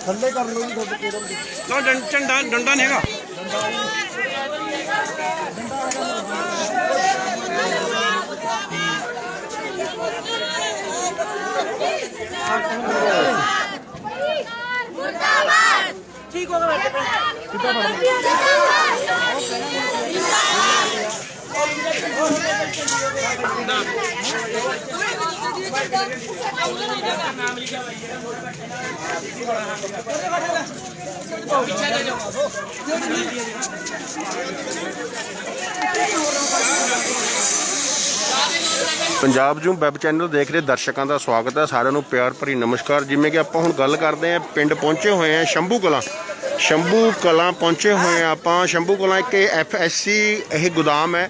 ਥੱਲੇ ਕਰ ਲਓ ਜੀ ਤੁਹਾਡੇ ਕੇਰਮ ਦੀ ਨਾ ਡੰ- ਝੰਡਾ ਡੰਡਾ ਨਹੀਂ ਹੈਗਾ। ਮੁਰਦਾਬਾਦ! ਠੀਕ ਹੋ ਪੰਜਾਬ ਜੂ ਵੈਬ ਚੈਨਲ ਦੇਖ ਰਹੇ ਦਰਸ਼ਕਾਂ ਦਾ ਸਵਾਗਤ ਹੈ। ਸਾਰਿਆਂ ਨੂੰ ਪਿਆਰ ਭਰੀ ਨਮਸਕਾਰ। ਜਿਵੇਂ ਕਿ ਆਪਾਂ ਹੁਣ ਗੱਲ ਕਰਦੇ ਆਂ ਪਿੰਡ ਪਹੁੰਚੇ ਹੋਏ ਆਂ ਸ਼ੰਭੂ ਕਲਾਂ। ਸ਼ੰਭੂ ਕਲਾਂ ਪਹੁੰਚੇ ਹੋਏ ਆਂ ਆਪਾਂ। ਸ਼ੰਭੂ ਕਲਾਂ ਇੱਕ ਐਫਐਸਸੀ ਇਹ ਗੋਦਾਮ ਹੈ।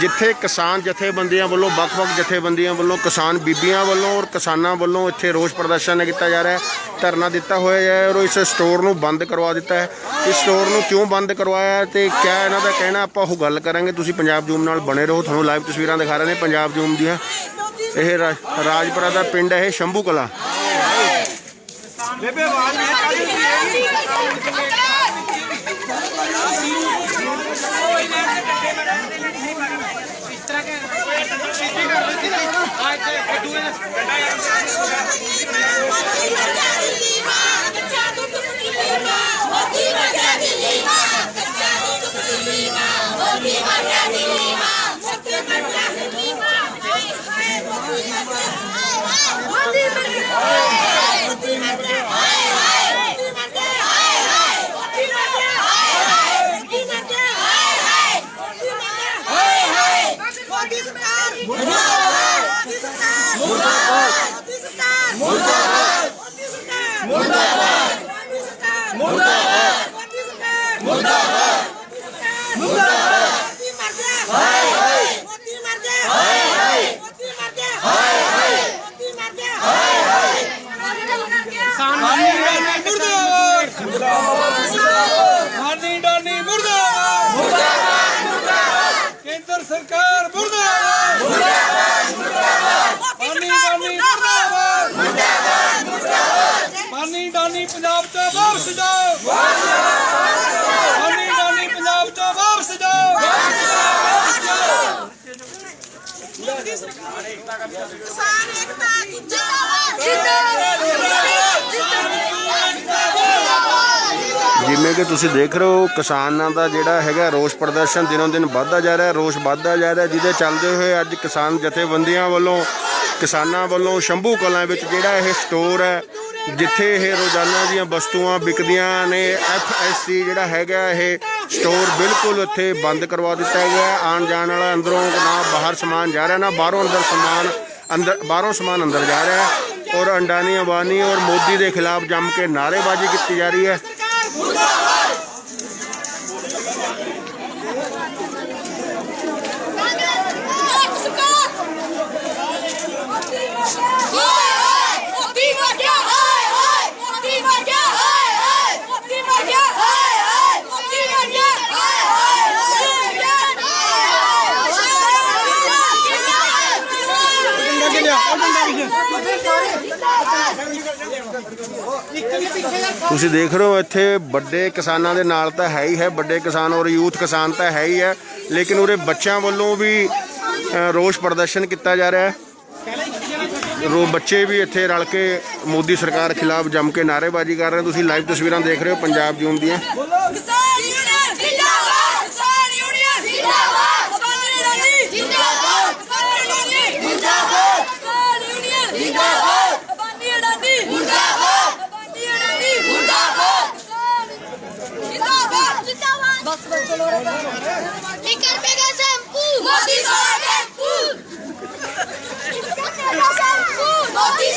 ਜਿੱਥੇ ਕਿਸਾਨ ਜਥੇਬੰਦੀਆਂ ਵੱਲੋਂ, ਵੱਖ-ਵੱਖ ਜਥੇਬੰਦੀਆਂ ਵੱਲੋਂ, ਕਿਸਾਨ ਬੀਬੀਆਂ ਵੱਲੋਂ ਔਰ ਕਿਸਾਨਾਂ ਵੱਲੋਂ ਇੱਥੇ ਰੋਸ ਪ੍ਰਦਰਸ਼ਨ ਕੀਤਾ ਜਾ ਰਿਹਾ ਹੈ, ਧਰਨਾ ਦਿੱਤਾ ਹੋਇਆ ਹੈ ਔਰ ਇਸ ਸਟੋਰ ਨੂੰ ਬੰਦ ਕਰਵਾ ਦਿੱਤਾ ਹੈ। ਇਸ ਸਟੋਰ ਨੂੰ ਕਿਉਂ ਬੰਦ ਕਰਵਾਇਆ ਹੈ ਤੇ ਕਿਆ ਇਹਨਾਂ ਦਾ ਕਹਿਣਾ, ਆਪਾਂ ਉਹ ਗੱਲ ਕਰਾਂਗੇ। ਤੁਸੀਂ ਪੰਜਾਬ ਜੂਮ ਨਾਲ ਬਣੇ ਰਹੋ, ਤੁਹਾਨੂੰ ਲਾਈਵ ਤਸਵੀਰਾਂ ਦਿਖਾ ਰਹੇ ਨੇ ਪੰਜਾਬ ਜੂਮ ਦੀਆਂ। ਇਹ ਰਾ- ਰਾਜਪੁਰਾ ਦਾ ਪਿੰਡ ਹੈ, ਇਹ ਸ਼ੰਭੂ ਕਲਾ। ਬੇਬੇ, ਆਵਾਜ਼ ਨਹੀਂ ਕਾਹਦੀ ਕੱਚਾ ਦੁੱਧ ਪਤੀਲੀ ਮਾਂ ਮੋਤੀ ਵਰਗਾ ਦਿੱਲੀ ਮਾਂ ਕੱਚਾ ਦੁੱਧ ਪਤੀਲੀ ਮਾਂ ਮੋਤੀ ਵਰਗਾ ਦਿੱਲੀ ਮਾਂ ਸੱਤੇ ਵਰਗਾ ਦਿੱਲੀ ਮਾਂ ਹਾਏ ਹਾਏ ਮੋਤੀ ਵਰਗਾ ਹਾਏ ਹਾਏ ਮੋਤੀ ਵਰਗਾ ਹਾਏ ਹਾਏ ਮੋਤੀ ਵਰਗਾ ਹਾਏ ਹਾਏ ਮੋਤੀ ਵਰਗਾ ਹਾਏ ਹਾਏ ਮੋਤੀ ਵਰਗਾ ਹਾਏ ਹਾਏ ਮੋਤੀ ਵਰਗਾ ਹਾਏ ਹਾਏ ਮੋਤੀ ਵਰਗਾ ਹਾਏ ਹਾਏ ਮੋਦੀ ਸਰਕਾਰ ਮੁਰਦਾਬਾਦ ਮੋਦੀ ਸਰਕਾਰ ਮੁਰਦਾਬਾਦ ਮੋਦੀ ਸਰਕਾਰ ਮੁਰਦਾਬਾਦ ਮੋਦੀ ਸਰਕਾਰ ਮੁਰਦਾਬਾਦ ਮੋਦੀ ਸਰਕਾਰ ਮੁਰਦਾਬਾਦ ਮੋਦੀ ਸਰਕਾਰ ਮੁਰਦਾਬਾਦ ਮੋਦੀ ਮਰ ਗਿਆ ਹਾਏ ਹਾਏ ਮੋਦੀ ਮਰ ਗਿਆ ਹਾਏ ਹਾਏ ਮੋਦੀ ਮਰ ਗਿਆ ਹਾਏ ਹਾਏ ਮੋਦੀ ਮਰ ਗਿਆ ਹਾਏ ਹਾਏ ਹਾਨੀ ਡਾਨੀ ਮੁਰਦਾਬਾਦ ਮੁਰਦਾਬਾਦ ਮੁਰਦਾਬਾਦ ਕੇਂਦਰ ਸਰਕਾਰ ਮੁਰਦਾਬਾਦ ਮੋਦੀ ਹਾਨੀ ਸਰਕਾਰ ਡਾਨੀ ਮੁਰਦਾਬਾਦ ਹਾਨੀ ਡਾਨੀ ਪੰਜਾਬ ਤੋਂ ਵਾਪਸ ਜਾਓ ਹਾਨੀ ਡਾਨੀ ਪੰਜਾਬ ਤੋਂ ਵਾਪਸ ਜਾਓ ਕਿਸਾਨ ਏਕਤਾ ਜਿੰਦਾਬਾਦ ਜਿੰਦਾਬਾਦ ਜਿੰਦਾਬਾਦ ਜਿਵੇਂ ਕਿ ਤੁਸੀਂ ਦੇਖ ਰਹੇ ਹੋ, ਕਿਸਾਨਾਂ ਦਾ ਜਿਹੜਾ ਹੈਗਾ ਰੋਸ ਪ੍ਰਦਰਸ਼ਨ ਦਿਨੋਂ ਦਿਨ ਵੱਧਦਾ ਜਾ ਰਿਹਾ, ਰੋਸ ਵੱਧਦਾ ਜਾ ਰਿਹਾ, ਜਿਹਦੇ ਚੱਲਦੇ ਹੋਏ ਅੱਜ ਕਿਸਾਨ ਜਥੇਬੰਦੀਆਂ ਵੱਲੋਂ, ਕਿਸਾਨਾਂ ਵੱਲੋਂ ਸ਼ੰਭੂ ਕਲਾਂ ਵਿੱਚ ਜਿਹੜਾ ਇਹ ਸਟੋਰ ਹੈ, ਜਿੱਥੇ ਇਹ ਰੋਜ਼ਾਨਾ ਦੀਆਂ ਵਸਤੂਆਂ ਵਿਕਦੀਆਂ ਨੇ, ਐਫਐਸਸੀ ਜਿਹੜਾ ਹੈਗਾ ਇਹ ਸਟੋਰ ਬਿਲਕੁਲ ਇੱਥੇ ਬੰਦ ਕਰਵਾ ਦਿੱਤਾ ਗਿਆ ਹੈ। ਆਉਣ ਜਾਣ ਵਾਲਾ ਅੰਦਰੋਂ ਨਾ ਬਾਹਰ ਸਮਾਨ ਜਾ ਰਿਹਾ ਨਾ ਬਾਹਰੋਂ ਅੰਦਰ ਸਮਾਨ ਅੰਦਰ ਬਾਹਰੋਂ ਸਮਾਨ ਅੰਦਰ ਜਾ ਰਿਹਾ ਹੈ ਔਰ ਅੰਡਾਨੀ ਅੰਬਾਨੀ ਔਰ ਮੋਦੀ ਦੇ ਖਿਲਾਫ ਜੰਮ ਕੇ ਨਾਅਰੇਬਾਜ਼ੀ ਕੀਤੀ ਜਾ ਰਹੀ ਹੈ ਮੋਦੀ ਸਰਕਾਰ ਮੋਦੀ ਮਰ ਗਿਆ ਹਾਏ ਹਾਏ ਮੋਦੀ ਮਰ ਗਿਆ ਹਾਏ ਹਾਏ ਮੋਦੀ ਮਰ ਗਿਆ ਹਾਏ ਹਾਏ ਮੋਦੀ ਮਰ ਗਿਆ ਹਾਏ ਹਾਏ ਮੋਦੀ ਮਰ ਤੁਸੀਂ ਦੇਖ ਰਹੇ ਹੋ ਇੱਥੇ ਵੱਡੇ ਕਿਸਾਨਾਂ ਦੇ ਨਾਲ ਤਾਂ ਹੈ ਹੀ ਹੈ, ਵੱਡੇ ਕਿਸਾਨ ਔਰ ਯੂਥ ਕਿਸਾਨ ਤਾਂ ਹੈ ਹੀ ਹੈ, ਲੇਕਿਨ ਉਰੇ ਬੱਚਿਆਂ ਵੱਲੋਂ ਵੀ ਰੋਸ ਪ੍ਰਦਰਸ਼ਨ ਕੀਤਾ ਜਾ ਰਿਹਾ ਹੈ। ਰੋ, ਬੱਚੇ ਵੀ ਇੱਥੇ ਰਲ ਕੇ ਮੋਦੀ ਸਰਕਾਰ ਖਿਲਾਫ ਜੰਮ ਕੇ ਨਾਅਰੇਬਾਜ਼ੀ ਕਰ ਰਹੇ ਤੁਸੀਂ ਲਾਈਵ ਤਸਵੀਰਾਂ ਦੇਖ ਰਹੇ ਹੋ ਪੰਜਾਬ ਜੂਨ ਦੀਆਂ ਕਿਸਾਨ ਯੂਨੀਅਨ ਜਿੰਦਾਬਾਦ ਕਿਸਾਨ ਯੂਨੀਅਨ ਜਿੰਦਾਬਾਦ ਕਿਸਾਨ ਯੂਨੀਅਨ ਜਿੰਦਾਬਾਦ ਕਿਸਾਨ ਯੂਨੀਅਨ ਜਿੰਦਾਬਾਦ ਕਿਸਾਨ ਯੂਨੀਅਨ ਜਿੰਦਾਬਾਦ ਅਬਾਨੀ ਅਡਾਨੀ ਮੁਰਦਾਬਾਦ ਅਬਾਨੀ ਅਡਾਨੀ ਮੁਰਦਾਬਾਦ ਜਿੰਦਾਬਾਦ ਜਿੰਦਾਬਾਦ ਬਸ ਬਸ ਚਲੋ ਰੇ 1 ਰੁਪਏ ਦਾ ਸ਼ੈਂਪੂ ਮੋਦੀ ਸੋਹਣਾ ਟੈਂਪੂ मोदी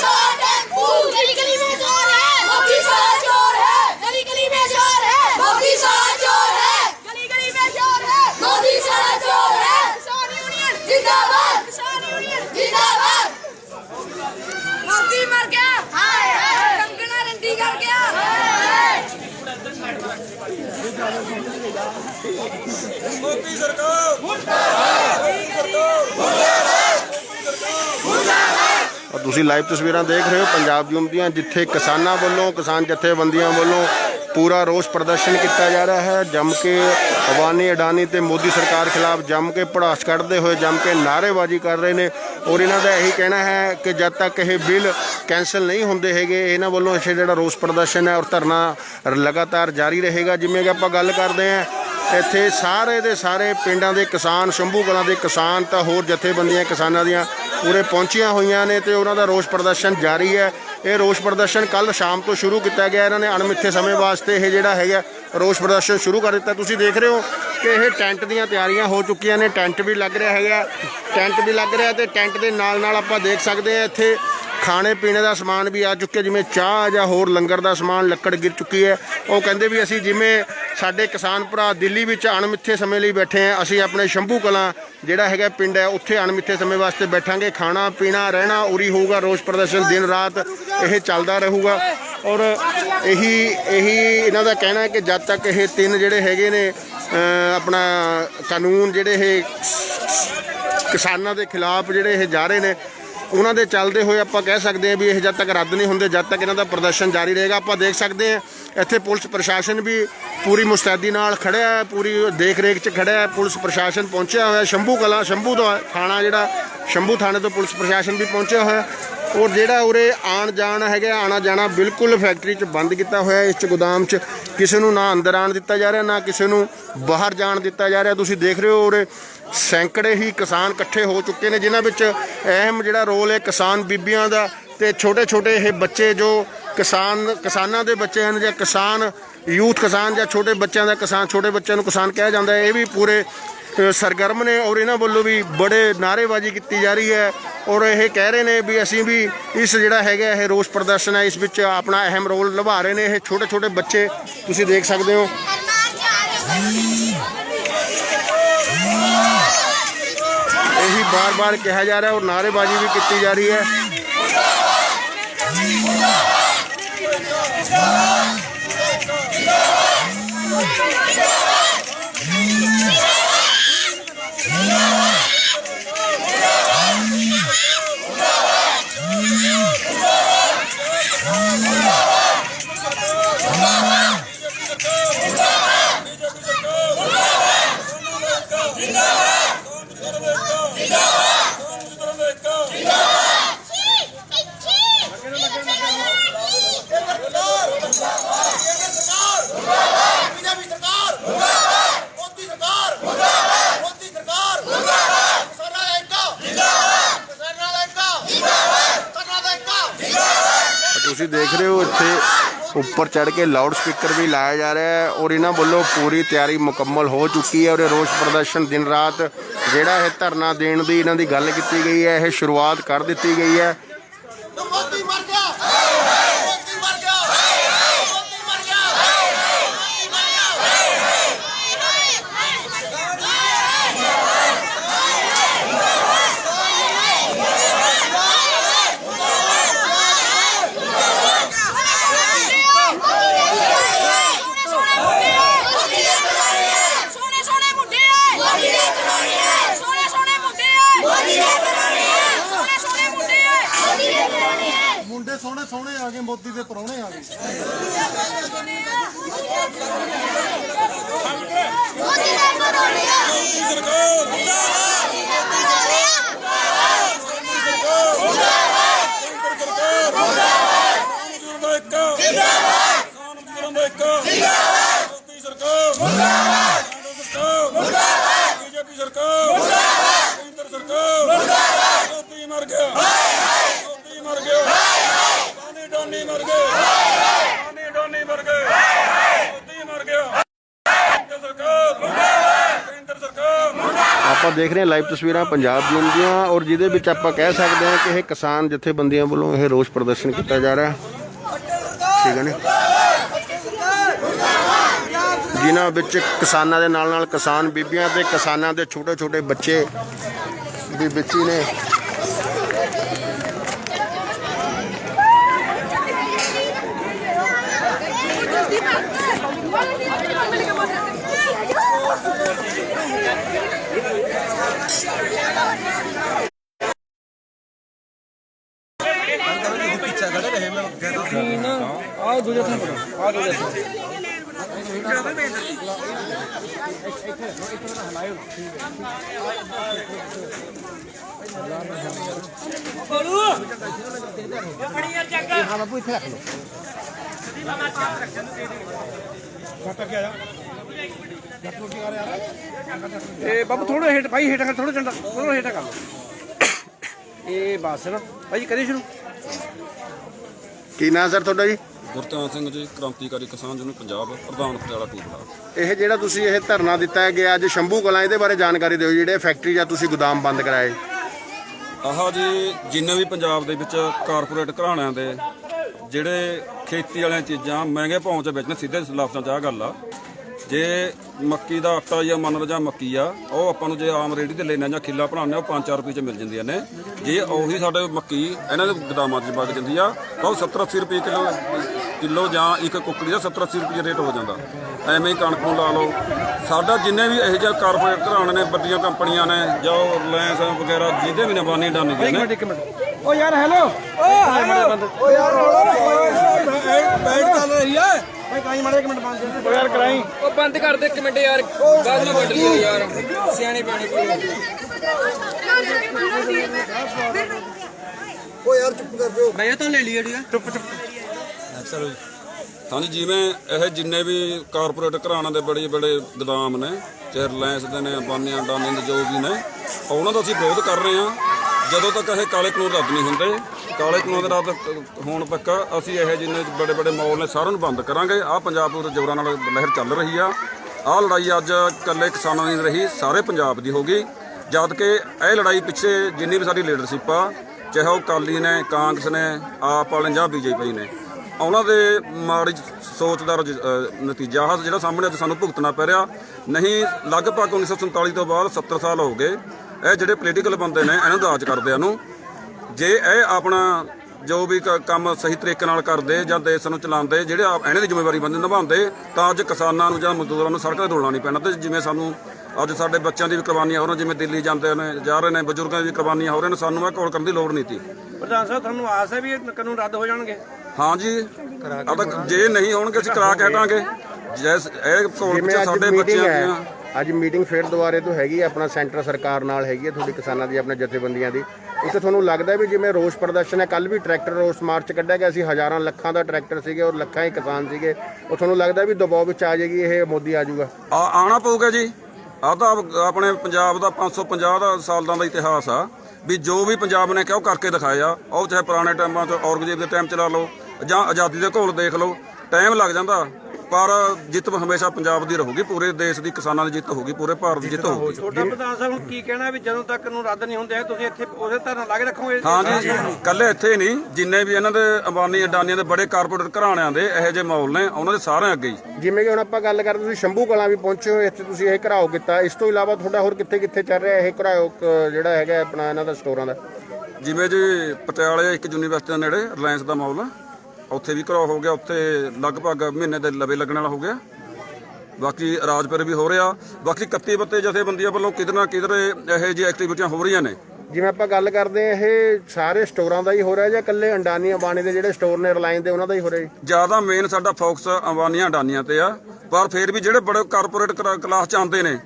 ਤੁਸੀਂ ਲਾਈਵ ਤਸਵੀਰਾਂ ਦੇਖ ਰਹੇ ਹੋ ਪੰਜਾਬ ਜੂਮ ਦੀਆਂ, ਜਿੱਥੇ ਕਿਸਾਨਾਂ ਵੱਲੋਂ, ਕਿਸਾਨ ਜਥੇਬੰਦੀਆਂ ਵੱਲੋਂ ਪੂਰਾ ਰੋਸ ਪ੍ਰਦਰਸ਼ਨ ਕੀਤਾ ਜਾ ਰਿਹਾ ਹੈ। ਜੰਮ ਕੇ ਅਵਾਨੀ, ਅਡਾਨੀ ਤੇ ਮੋਦੀ ਸਰਕਾਰ ਖਿਲਾਫ ਜੰਮ ਕੇ ਪੜਾਸ ਕੱਢਦੇ ਹੋਏ ਜੰਮ ਕੇ ਨਾਅਰੇਬਾਜ਼ੀ ਕਰ ਰਹੇ ਨੇ ਔਰ ਇਹਨਾਂ ਦਾ ਇਹੀ ਕਹਿਣਾ ਹੈ ਕਿ ਜਦ ਤੱਕ ਇਹ ਬਿੱਲ ਕੈਂਸਲ ਨਹੀਂ ਹੁੰਦੇ ਹੈਗੇ, ਇਹਨਾਂ ਵੱਲੋਂ ਇਹ ਜਿਹੜਾ ਰੋਸ ਪ੍ਰਦਰਸ਼ਨ ਹੈ ਔਰ ਧਰਨਾ ਲਗਾਤਾਰ ਜਾਰੀ ਰਹੇਗਾ। ਜਿਵੇਂ ਕਿ ਆਪਾਂ ਗੱਲ ਕਰਦੇ ਹਾਂ, ਇੱਥੇ ਸਾਰੇ ਦੇ ਸਾਰੇ ਪਿੰਡਾਂ ਦੇ ਕਿਸਾਨ, ਸ਼ੰਭੂ ਕਲਾਂ ਦੇ ਕਿਸਾਨ ਤਾਂ ਹੋਰ ਜਥੇਬੰਦੀਆਂ ਕਿਸਾਨਾਂ ਦੀਆਂ ਪੂਰੇ ਪਹੁੰਚੀਆਂ ਹੋਈਆਂ ਨੇ ਤੇ ਉਹਨਾਂ ਦਾ ਰੋਸ ਪ੍ਰਦਰਸ਼ਨ ਜਾਰੀ ਹੈ। ਇਹ ਰੋਸ ਪ੍ਰਦਰਸ਼ਨ ਕੱਲ ਸ਼ਾਮ ਤੋਂ ਸ਼ੁਰੂ ਕੀਤਾ ਗਿਆ। ਇਹਨਾਂ ਨੇ ਅਣਮਿੱਥੇ ਸਮੇਂ ਵਾਸਤੇ ਇਹ ਜਿਹੜਾ ਹੈਗਾ ਰੋਸ ਪ੍ਰਦਰਸ਼ਨ ਸ਼ੁਰੂ ਕਰ ਦਿੱਤਾ। ਤੁਸੀਂ ਦੇਖ ਰਹੇ ਹੋ ਕਿ ਇਹ ਟੈਂਟ ਦੀਆਂ ਤਿਆਰੀਆਂ ਹੋ ਚੁੱਕੀਆਂ ਨੇ। ਟੈਂਟ ਵੀ ਲੱਗ ਰਿਹਾ ਹੈਗਾ। ਟੈਂਟ ਵੀ ਲੱਗ ਰਿਹਾ ਤੇ ਟੈਂਟ ਦੇ ਨਾਲ ਨਾਲ ਆਪਾਂ ਦੇਖ ਸਕਦੇ ਹਾਂ ਇੱਥੇ ਖਾਣੇ ਪੀਣੇ ਦਾ ਸਮਾਨ ਵੀ ਆ ਚੁੱਕਿਆ, ਜਿਵੇਂ ਚਾਹ ਜਾਂ ਹੋਰ ਲੰਗਰ ਦਾ ਸਮਾਨ ਲੱਕੜ ਗਿਰ ਚੁੱਕੀ ਹੈ। ਉਹ ਕਹਿੰਦੇ ਵੀ ਅਸੀਂ ਜਿਵੇਂ ਸਾਡੇ ਕਿਸਾਨ ਭਰਾ ਦਿੱਲੀ ਵਿੱਚ ਅਣਮਿੱਥੇ ਸਮੇਂ ਲਈ ਬੈਠੇ ਆ ਅਸੀਂ ਆਪਣੇ ਸ਼ੰਭੂ ਕਲਾਂ ਜਿਹੜਾ ਹੈਗਾ ਪਿੰਡ ਹੈ, ਉੱਥੇ ਅਣਮਿੱਥੇ ਸਮੇਂ ਵਾਸਤੇ ਬੈਠਾਂਗੇ। ਖਾਣਾ, ਪੀਣਾ, ਰਹਿਣਾ ਉਰੀ ਹੋਊਗਾ, ਰੋਸ ਪ੍ਰਦਰਸ਼ਨ ਦਿਨ ਰਾਤ ਇਹ ਚੱਲਦਾ ਰਹੂਗਾ। ਔਰ ਇਹੀ ਇਹੀ ਇਹਨਾਂ ਦਾ ਕਹਿਣਾ ਹੈ ਕਿ ਜਦ ਤੱਕ ਇਹ ਤਿੰਨ ਜਿਹੜੇ ਹੈਗੇ ਨੇ ਆਪਣਾ ਕਾਨੂੰਨ ਜਿਹੜੇ ਇਹ ਕਿਸਾਨਾਂ ਦੇ ਖਿਲਾਫ ਜਿਹੜੇ ਇਹ ਜਾ ਰਹੇ ਨੇ ਉਹਨਾਂ ਦੇ ਚੱਲਦੇ ਹੋਏ ਆਪਾਂ ਕਹਿ ਸਕਦੇ ਹਾਂ ਵੀ ਇਹ ਜਦ ਤੱਕ ਰੱਦ ਨਹੀਂ ਹੁੰਦੇ, ਜਦ ਤੱਕ ਇਹਨਾਂ ਦਾ ਪ੍ਰਦਰਸ਼ਨ ਜਾਰੀ ਰਹੇਗਾ, ਆਪਾਂ ਦੇਖ ਸਕਦੇ ਹਾਂ। ਇੱਥੇ ਪੁਲਿਸ ਪ੍ਰਸ਼ਾਸਨ ਵੀ ਪੂਰੀ ਮੁਸਤੈਦੀ ਨਾਲ ਖੜਿਆ ਹੈ, ਪੂਰੀ ਦੇਖ ਰੇਖ 'ਚ ਖੜਿਆ ਹੈ। ਪੁਲਿਸ ਪ੍ਰਸ਼ਾਸਨ ਪਹੁੰਚਿਆ ਹੋਇਆ ਸ਼ੰਭੂ ਕਲਾ, ਸ਼ੰਭੂ ਦਾ ਥਾਣਾ ਜਿਹੜਾ, ਸ਼ੰਭੂ ਥਾਣੇ ਤੋਂ ਪੁਲਿਸ ਪ੍ਰਸ਼ਾਸਨ ਵੀ ਪਹੁੰਚਿਆ ਹੋਇਆ ਔਰ ਜਿਹੜਾ ਉਰੇ ਆਣ ਜਾਣ ਹੈਗਾ ਆਣਾ ਜਾਣਾ ਬਿਲਕੁਲ ਫੈਕਟਰੀ 'ਚ ਬੰਦ ਕੀਤਾ ਹੋਇਆ ਇਸ 'ਚ ਗੋਦਾਮ 'ਚ। ਕਿਸੇ ਨੂੰ ਨਾ ਅੰਦਰ ਆਣ ਦਿੱਤਾ ਜਾ ਰਿਹਾ, ਨਾ ਕਿਸੇ ਨੂੰ ਬਾਹਰ ਜਾਣ ਦਿੱਤਾ ਜਾ ਰਿਹਾ। ਤੁਸੀਂ ਦੇਖ ਰਹੇ ਹੋ ਉਰੇ ਸੈਂਕੜੇ ਹੀ ਕਿਸਾਨ ਇਕੱਠੇ ਹੋ ਚੁੱਕੇ ਨੇ, ਜਿਨ੍ਹਾਂ ਵਿੱਚ ਅਹਿਮ ਜਿਹੜਾ ਰੋਲ ਹੈ ਕਿਸਾਨ ਬੀਬੀਆਂ ਦਾ ਤੇ ਛੋਟੇ ਛੋਟੇ ਇਹ ਬੱਚੇ ਜੋ ਕਿਸਾਨ, ਕਿਸਾਨਾਂ ਦੇ ਬੱਚੇ ਹਨ ਜਾਂ ਕਿਸਾਨ ਯੂਥ ਕਿਸਾਨ ਜਾਂ ਛੋਟੇ ਬੱਚਿਆਂ ਦਾ ਕਿਸਾਨ, ਛੋਟੇ ਬੱਚਿਆਂ ਨੂੰ ਕਿਸਾਨ ਕਿਹਾ ਜਾਂਦਾ ਹੈ, ਇਹ ਵੀ ਪੂਰੇ ਸਰਗਰਮ ਨੇ ਔਰ ਇਹਨਾਂ ਵੱਲੋਂ ਵੀ ਬੜੇ ਨਾਅਰੇਬਾਜ਼ੀ ਕੀਤੀ ਜਾ ਰਹੀ ਹੈ ਔਰ ਇਹ ਕਹਿ ਰਹੇ ਨੇ ਵੀ ਅਸੀਂ ਵੀ ਇਸ ਜਿਹੜਾ ਹੈਗਾ ਇਹ ਰੋਸ ਪ੍ਰਦਰਸ਼ਨ ਹੈ, ਇਸ ਵਿੱਚ ਆਪਣਾ ਅਹਿਮ ਰੋਲ ਨਿਭਾ ਰਹੇ ਨੇ, ਇਹ ਛੋਟੇ ਛੋਟੇ ਬੱਚੇ ਤੁਸੀਂ ਦੇਖ ਸਕਦੇ ਹੋ। ਇਹੀ ਬਾਰ-ਬਾਰ ਕਿਹਾ ਜਾ ਰਿਹਾ ਔਰ ਨਾਅਰੇਬਾਜ਼ੀ ਵੀ ਕੀਤੀ ਜਾ ਰਹੀ ਹੈ ਬੀਜੇਪੀ ਸਰਕਾਰ ਮੁਰਦਾਬਾਦ ਮੋਦੀ ਸਰਕਾਰ ਮੁਰਦਾਬਾਦ ਮੋਦੀ ਸਰਕਾਰ ਮੁਰਦਾਬਾਦ ਕਿਸਾਨਾਂ ਦਾ ਏਕਾ ਜਿੰਦਾਬਾਦ ਕਿਸਾਨਾਂ ਦਾ ਏਕਾ ਜਿੰਦਾਬਾਦ ਕਿਸਾਨਾਂ ਦਾ ਏਕਾ ਤੁਸੀਂ ਦੇਖ ਰਹੇ ਹੋ ਇੱਥੇ ਉੱਪਰ ਚੜ ਕੇ ਲਾਊਡ ਸਪੀਕਰ ਵੀ ਲਾਇਆ ਜਾ ਰਿਹਾ ਹੈ ਔਰ ਇਹਨਾਂ ਵੱਲੋਂ ਪੂਰੀ ਤਿਆਰੀ ਮੁਕੰਮਲ ਹੋ ਚੁੱਕੀ ਹੈ ਔਰ ਇਹ ਰੋਸ ਪ੍ਰਦਰਸ਼ਨ ਦਿਨ ਰਾਤ ਜਿਹੜਾ ਇਹ ਧਰਨਾ ਦੇਣ ਦੀ ਇਹਨਾਂ ਦੀ ਗੱਲ ਕੀਤੀ ਗਈ ਹੈ, ਇਹ ਸ਼ੁਰੂਆਤ ਕਰ ਦਿੱਤੀ ਗਈ ਹੈ ਮੋਦੀ ਮਰ ਗਿਆ ਮੋਦੀ ਮਰ ਗਿਆ ਮੋਦੀ ਮਰ ਗਿਆ ਮੋਦੀ ਮਰ ਗਿਆ ਸੋਹਣੇ ਸੋਹਣੇ ਮੁੰਡੇ ਆਏ ਮੋਦੀ ਨੇ ਕਰਾਉਣੀ ਹੈ ਸੋਹਣੇ ਸੋਹਣੇ ਮੁੰਡੇ ਆਏ ਮੋਦੀ ਨੇ ਕਰਾਉਣੀ ਹੈ ਸੋਹਣੇ ਸੋਹਣੇ ਮੁੰਡੇ ਆਏ ਮੋਦੀ ਨੇ ਕਰਾਉਣੀ ਹੈ ਮੁੰਡੇ ਸੋਹਣੇ ਆ ਗਏ ਮੋਦੀ ਦੇ ਪਰੌਣੇ ਆ ਗਏ ਮੋਦੀ ਨੇ ਕਰਾਉਣੀ ਹੈ ਬੀਜੇਪੀ ਸਰਕਾਰ ਕੇਂਦਰ ਸਰਕਾਰ ਮੋਦੀ ਮਰ ਗਿਆ ਮੋਦੀ ਮਰ ਗਿਆ ਡਾਨੀ ਡਾਨੀ ਮਰ ਗਏ ਡਾਨੀ ਡਾਨੀ ਮਰ ਗਏ ਮੋਦੀ ਮਰ ਗਿਆ ਕੇਂਦਰ ਸਰਕਾਰ ਕੇਂਦਰ ਸਰਕਾਰ ਆਪਾਂ ਦੇਖ ਰਹੇ ਹਾਂ ਲਾਈਵ ਤਸਵੀਰਾਂ ਪੰਜਾਬ ਜੂਮ ਦੀਆਂ ਔਰ ਜਿਹਦੇ ਵਿੱਚ ਆਪਾਂ ਕਹਿ ਸਕਦੇ ਹਾਂ ਕਿ ਇਹ ਕਿਸਾਨ ਜਥੇਬੰਦੀਆਂ ਵੱਲੋਂ ਇਹ ਰੋਸ ਪ੍ਰਦਰਸ਼ਨ ਕੀਤਾ ਜਾ ਰਿਹਾ। ਠੀਕ ਹੈ ਨੇ? ਜਿਨ੍ਹਾਂ ਵਿੱਚ ਕਿਸਾਨਾਂ ਦੇ ਨਾਲ ਨਾਲ ਕਿਸਾਨ ਬੀਬੀਆਂ ਤੇ ਕਿਸਾਨਾਂ ਦੇ ਛੋਟੇ ਛੋਟੇ ਬੱਚੇ ਵੀ ਵਿੱਚ ਹੀ ਨੇ। ਆ ਦੂਜੇ ਥਾਂ ਆ ਦੂਜੇ ਥਾਂ ਇਹ ਬਾਬੂ ਥੋੜਾ ਹੇਠ ਭਾਈ ਹੇਠ ਕਰ ਥੋੜਾ ਚੰਡਾ ਥੋੜਾ ਹੇਠ ਕਰ। ਲਓ। ਇਹ ਬਸ ਨਾ। ਭਾਈ ਕਰੀ ਸ਼ੁਰੂ। ਕੀ ਨਾਂ ਸਰ ਤੁਹਾਡਾ ਜੀ? ਗੁਰਤਿਆਨ ਸਿੰਘ ਜੀ ਕ੍ਰਾਂਤੀਕਾਰੀ ਕਿਸਾਨ ਯੂਨੀਅਨ ਪੰਜਾਬ ਪ੍ਰਧਾਨ ਪਟਿਆਲਾ ਟੂ ਬਲਾਕ ਇਹ ਜਿਹੜਾ ਤੁਸੀਂ ਇਹ ਧਰਨਾ ਦਿੱਤਾ ਹੈ ਗਿਆ ਅੱਜ ਸ਼ੰਭੂ ਕਲਾਂ ਇਹਦੇ ਬਾਰੇ ਜਾਣਕਾਰੀ ਦਿਓ ਜਿਹੜੇ ਫੈਕਟਰੀ ਜਾਂ ਤੁਸੀਂ ਗੋਦਾਮ ਬੰਦ ਕਰਾਏ। ਆਹ ਜੀ ਜਿੰਨੇ ਵੀ ਪੰਜਾਬ ਦੇ ਵਿੱਚ ਕਾਰਪੋਰੇਟ ਘਰਾਣਿਆਂ ਦੇ ਜਿਹੜੇ ਖੇਤੀ ਵਾਲੀਆਂ ਚੀਜ਼ਾਂ ਮਹਿੰਗੇ ਭਾਅ 'ਚ ਵੇਚਣ ਸਿੱਧੇ ਲਫ਼ਜ਼ਾਂ 'ਚ ਆਹ ਗੱਲ ਆ। ਜੇ ਮੱਕੀ ਦਾ ਆਟਾ ਜਾਂ ਮੰਨ ਲਓ ਜਾਂ ਮੱਕੀ ਆ ਉਹ ਆਪਾਂ ਨੂੰ ਜੇ ਆਮ ਰੇੜੀ ਤੇ ਲੈਣਾ ਜਾਂ ਖਿੱਲਾ ਬਣਾਉਂਦੇ ਆ ਉਹ 5-4 ਰੁਪਏ 'ਚ ਮਿਲ ਜਾਂਦੀਆਂ ਨੇ। ਜੇ ਉਹੀ ਸਾਡੇ ਮੱਕੀ ਇਹਨਾਂ ਦੇ ਗਦਾਮਾਂ 'ਚ ਵਗ ਜਾਂਦੀ ਆ ਤਾਂ ਉਹ 70-80 ਰੁਪਏ ਕਿਲੋ ਕਿਲੋ ਜਾਂ ਇੱਕ ਕੁੱਕੜੀ ਦਾ 70-80 ਰੁਪਏ ਰੇਟ ਹੋ ਜਾਂਦਾ। ਐਵੇਂ ਹੀ ਕਣਕ ਨੂੰ ਲਾ ਲਓ। ਸਾਡਾ ਜਿੰਨੇ ਵੀ ਇਹੋ ਜਿਹੇ ਕਾਰਪੋਰੇਟ ਘਰਾਣੇ ਨੇ ਵੱਡੀਆਂ ਕੰਪਨੀਆਂ ਨੇ ਜਾਂ ਉਹ ਰਿਲਾਇੰਸ ਵਗੈਰਾ ਜਿਹਦੇ ਵੀ ਨੇ ਬਾਨੀ ਡਾਨੀ ਦੇ ਨੇ। ਮਿੰਟ ਇੱਕ ਮਿੰਟ। ਓ ਯਾਰ ਹੈਲੋ ਬੈਠ ਚੱਲ ਰਹੀ ਹੈ ਭਾਈ ਕਾਈ ਮਾੜੇ ਇੱਕ ਮਿੰਟ ਬੰਦ ਕਰ ਓ ਯਾਰ ਕਰਾਈ। ਉਹ ਬੰਦ ਕਰ ਦੇ ਇੱਕ ਮਿੰਟ ਯਾਰ। ਗੱਲ ਨਾ ਵੱਢ ਲਿਓ ਯਾਰ। ਸਿਆਣੇ ਪਿਆਣੇ ਕੋਈ ਮੈਂ ਤਾਂ ਲੈ ਲਈ ਅੜੀਆ ਚੁੱਪ ਚੁੱਪ। ਹਾਂਜੀ ਜਿਵੇਂ ਇਹ ਜਿੰਨੇ ਵੀ ਕਾਰਪੋਰੇਟ ਘਰਾਣਾਂ ਦੇ ਬੜੇ ਬੜੇ ਗੋਦਾਮ ਨੇ ਚਾਹੇ ਰਿਲਾਇੰਸ ਦੇ ਨੇ ਅੰਬਾਨੀਆਂ ਡਾਨੀ ਦੇ ਜੋ ਵੀ ਨੇ ਉਹਨਾਂ ਦਾ ਅਸੀਂ ਵਿਰੋਧ ਕਰ ਰਹੇ ਹਾਂ। ਜਦੋਂ ਤੱਕ ਇਹ ਕਾਲੇ ਕਾਨੂੰਨ ਰੱਦ ਨਹੀਂ ਹੁੰਦੇ, ਕਾਲੇ ਕਾਨੂੰਨ ਰੱਦ ਹੋਣ ਤੱਕ ਅਸੀਂ ਇਹ ਜਿੰਨੇ ਬੜੇ ਬੜੇ ਮਾਲ ਨੇ ਸਾਰਿਆਂ ਨੂੰ ਬੰਦ ਕਰਾਂਗੇ। ਆਹ ਪੰਜਾਬ ਪੂਰੇ ਜ਼ੋਰਾਂ ਨਾਲ ਲਹਿਰ ਚੱਲ ਰਹੀ ਆ। ਆਹ ਲੜਾਈ ਅੱਜ ਇਕੱਲੇ ਕਿਸਾਨਾਂ ਦੀ ਰਹੀ, ਸਾਰੇ ਪੰਜਾਬ ਦੀ ਹੋ ਗਈ। ਜਦ ਕਿ ਇਹ ਲੜਾਈ ਪਿੱਛੇ ਜਿੰਨੀ ਵੀ ਸਾਡੀ ਲੀਡਰਸ਼ਿਪ ਆ, ਚਾਹੇ ਉਹ ਕਾਲੀ ਨੇ, ਕਾਂਗਰਸ ਨੇ, ਆਪ ਵਾਲੇ ਜਾਂ ਬੀਜੇਪੀ ਨੇ, ਉਹਨਾਂ ਦੇ ਮਾੜੀ ਸੋਚ ਦਾ ਰਜ- ਨਤੀਜਾ ਆ ਜਿਹੜਾ ਸਾਹਮਣੇ ਅੱਜ ਸਾਨੂੰ ਭੁਗਤਣਾ ਪੈ ਰਿਹਾ। ਨਹੀਂ, ਲਗਭਗ 1947 ਤੋਂ ਬਾਅਦ 70 ਸਾਲ ਹੋ ਗਏ। ਇਹ ਜਿਹੜੇ ਪੋਲੀਟੀਕਲ ਬੰਦੇ ਨੇ ਇਹਨਾਂ ਦਾ ਰਾਜ ਕਰਦਿਆਂ ਨੂੰ ਜੇ ਇਹ ਆਪਣਾ ਜੋ ਵੀ ਕੰਮ ਸਹੀ ਤਰੀਕੇ ਨਾਲ ਕਰਦੇ ਜਾਂ ਦੇਸ਼ ਨੂੰ ਚਲਾਉਂਦੇ ਜਿਹੜੇ ਆਪ- ਇਹਨਾਂ ਦੀ ਜ਼ਿੰਮੇਵਾਰੀ ਬੰਦੇ ਨਿਭਾਉਂਦੇ ਤਾਂ ਅੱਜ ਕਿਸਾਨਾਂ ਨੂੰ ਜਾਂ ਮਜ਼ਦੂਰਾਂ ਨੂੰ ਸੜਕਾਂ ਤੇ ਰੋਲਣਾ ਨਹੀਂ ਪੈਣਾ। ਤੇ ਜਿਵੇਂ ਸਾਨੂੰ ਅੱਜ ਸਾਡੇ ਬੱਚਿਆਂ ਦੀ ਵੀ ਕੁਰਬਾਨੀਆਂ ਹੋ ਰਹੀਆਂ ਜਿਵੇਂ ਦਿੱਲੀ ਜਾਂਦੇ ਨੇ ਜਾ ਰਹੇ ਨੇ ਬਜ਼ੁਰਗਾਂ ਦੀ ਵੀ ਕੁਰਬਾਨੀਆਂ ਹੋ ਰਹੀਆਂ ਨੇ ਸਾਨੂੰ ਇਹ ਕੋਲ ਕਰਨ ਦੀ ਲੋੜ ਨਹੀਂ ਸੀ ਪ੍ਰਧਾਨ ਸਾਹਿਬ ਤੁਹਾਨੂੰ ਆਸ ਹੈ ਵੀ ਇਹ ਕਾਨੂੰਨ ਰੱਦ ਹੋ ਜਾਣਗੇ? ਹਾਂਜੀ ਆ ਤਾਂ ਜੇ ਨਹੀਂ ਹੋਣਗੇ ਅਸੀਂ ਕਰਾ ਕੇ ਹਟਾਂਗੇ। ਜੈਸ ਇਹ ਕੋਲ ਪਿੱਛੇ ਸਾਡੇ ਬੱਚਿਆਂ ਹੈ। ਦੀਆਂ ਅੱਜ ਮੀਟਿੰਗ ਫੇਰ ਦੁਬਾਰੇ ਤੋਂ ਹੈਗੀ ਹੈ ਆਪਣਾ ਸੈਂਟਰ ਸਰਕਾਰ ਨਾਲ ਹੈਗੀ ਹੈ ਤੁਹਾਡੀ ਕਿਸਾਨਾਂ ਦੀ, ਆਪਣੇ ਜਥੇਬੰਦੀਆਂ ਦੀ। ਇੱਕ ਤੁਹਾਨੂੰ ਲੱਗਦਾ ਵੀ ਜਿਵੇਂ ਰੋਸ ਪ੍ਰਦਰਸ਼ਨ ਹੈ ਕੱਲ ਵੀ ਟਰੈਕਟਰ ਰੋਸ ਮਾਰਚ ਕੱਢਿਆ ਗਿਆ ਸੀ, ਹਜ਼ਾਰਾਂ ਲੱਖਾਂ ਦਾ ਟਰੈਕਟਰ ਸੀਗੇ ਔਰ ਲੱਖਾਂ ਹੀ ਕਿਸਾਨ ਸੀਗੇ। ਉਹ ਤੁਹਾਨੂੰ ਲੱਗਦਾ ਵੀ ਦਬਾਅ ਵਿੱਚ ਆ ਜਾਏਗੀ, ਇਹ ਮੋਦੀ ਆ ਜਾਊਗਾ? ਆ ਆਣਾ ਪਊਗਾ ਜੀ। ਆ ਤਾਂ ਆਪਣੇ ਪੰਜਾਬ ਦਾ 550 ਦਾ ਸਾਲਾਂ ਦਾ ਇਤਿਹਾਸ ਆ, ਵੀ ਜੋ ਵੀ ਪੰਜਾਬ ਨੇ ਕਿਹਾ ਉਹ ਕਰਕੇ ਦਿਖਾਇਆ ਉਹ ਚਾਹੇ ਪੁਰਾਣੇ ਟਾਈਮਾਂ 'ਚ ਔਰੰਗਜ਼ੇਬ ਦੇ ਟਾਈਮ ਚਲਾ ਲਓ, ਜਾਂ ਆਜ਼ਾਦੀ ਦੇ ਘੋਲ ਦੇਖ ਲਓ, ਟਾਈਮ ਲੱਗ ਜਾਂਦਾ। ਪਰ ਜਿੱਤ ਹਮੇਸ਼ਾ ਪੰਜਾਬ ਦੀ ਰਹੂਗੀ ਪੂਰੇ ਦੇਸ਼ ਦੀ ਕਿਸਾਨਾਂ ਦੀ ਜਿੱਤ ਹੋਊਗੀ ਪੂਰੇ ਭਾਰਤ ਦੀ ਜਿੱਤ ਹੋਊਗੀ। ਛੋਟਾ ਪ੍ਰਧਾਨ ਸਾਹਿਬ ਹੁਣ ਕੀ ਕਹਿਣਾ ਵੀ ਜਦੋਂ ਤੱਕ ਕਾਨੂੰਨ ਰੱਦ ਨਹੀਂ ਹੁੰਦੇ ਤੁਸੀਂ ਇੱਥੇ ਉਹਦੇ ਧਰਨਾ ਲਾ ਕੇ ਰੱਖੋਗੇ? ਹਾਂਜੀ ਕੱਲੇ ਇੱਥੇ ਹੀ ਨਹੀਂ ਜਿੰਨੇ ਵੀ ਇਹਨਾਂ ਦੇ ਅੰਬਾਨੀ ਅਡਾਨੀਆਂ ਦੇ ਬੜੇ ਕਾਰਪੋਰੇਟ ਘਰਾਣਿਆਂ ਦੇ ਇਹੋ ਜਿਹੇ ਮਾਹੌਲ ਨੇ ਉਹਨਾਂ ਦੇ ਸਾਰਿਆਂ ਅੱਗੇ ਹੀ। ਜਿਵੇਂ ਕਿ ਹੁਣ ਆਪਾਂ ਗੱਲ ਕਰਦੇ ਤੁਸੀਂ ਸ਼ੰਭੂ ਕਲਾਂ ਵੀ ਪਹੁੰਚੇ ਹੋ ਇੱਥੇ ਤੁਸੀਂ ਇਹ ਘਰਾਓ ਕੀਤਾ। ਇਸ ਤੋਂ ਇਲਾਵਾ ਤੁਹਾਡਾ ਹੋਰ ਕਿੱਥੇ ਕਿੱਥੇ ਚੱਲ ਰਿਹਾ ਇਹ ਘਰਾਓ ਜਿਹੜਾ ਹੈਗਾ ਆਪਣਾ ਇਹਨਾਂ ਦਾ ਸਟੋਰਾਂ ਦਾ? ਜਿਵੇਂ ਜੀ ਪਟਿਆਲੇ ਇੱਕ ਯੂਨੀਵਰਸਿਟੀ ਦੇ ਨੇੜੇ ਰਿਲਾਇੰਸ ਦਾ ਮਾਲ ਆ। ਉੱਥੇ ਵੀ ਘਰਾਓ ਹੋ ਗਿਆ ਉੱਥੇ ਲਗਭਗ ਮਹੀਨੇ ਦੇ ਲਵੇ ਲੱਗਣ ਵਾਲਾ ਹੋ ਗਿਆ। ਬਾਕੀ ਰਾਜਪੁਰ ਵੀ ਹੋ ਰਿਹਾ। ਬਾਕੀ 31 ਬੱਤੇ ਜਥੇਬੰਦੀਆਂ ਵੱਲੋਂ ਕਿਧਰ ਨਾ ਕਿਧਰ ਇਹੋ ਜਿਹੀ ਐਕਟੀਵਿਟੀਆਂ ਹੋ ਰਹੀਆਂ ਨੇ। ਜਿਵੇਂ ਆਪਾਂ ਗੱਲ ਕਰਦੇ ਹਾਂ ਇਹ ਸਾਰੇ ਸਟੋਰਾਂ ਦਾ ਹੀ ਹੋ ਰਿਹਾ ਜਾਂ ਇਕੱਲੇ ਅੰਡਾਨੀ ਅੰਬਾਨੀ ਦੇ ਜਿਹੜੇ ਸਟੋਰ ਨੇ ਰਿਲਾਇੰਸ ਦੇ ਉਹਨਾਂ ਦਾ ਹੀ ਹੋ ਰਿਹਾ ਜੀ? ਜ਼ਿਆਦਾ ਮੇਨ ਸਾਡਾ ਫੋਕਸ ਅੰਬਾਨੀਆਂ ਅਡਾਨੀਆਂ ਤੇ ਆ। ਪਰ ਫਿਰ ਵੀ ਜਿਹੜੇ ਬੜੇ ਕਾਰਪੋਰੇਟ ਕਲਾਸ ਚ ਆਉਂਦੇ ਨੇ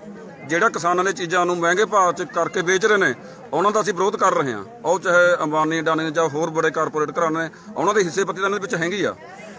ਜਿਹੜਾ ਕਿਸਾਨਾਂ ਨੇ ਚੀਜ਼ਾਂ ਨੂੰ ਮਹਿੰਗੇ ਭਾਅ ਚ ਕਰਕੇ ਵੇਚ ਰਹੇ ਨੇ ਉਹਨਾਂ ਦਾ ਅਸੀਂ ਵਿਰੋਧ ਕਰ ਰਹੇ ਹਾਂ। ਉਹ ਚਾਹੇ ਅੰਬਾਨੀ ਅਡਾਨੀ ਜਾਂ ਹੋਰ ਬੜੇ ਕਾਰਪੋਰੇਟ ਘਰਾਣੇ ਨੇ ਉਹਨਾਂ ਦੇ ਹਿੱਸੇ ਪੱਤੀ ਤਾਂ ਇਹਨਾਂ ਦੇ ਵਿੱਚ ਹੈਗੀ ਆ।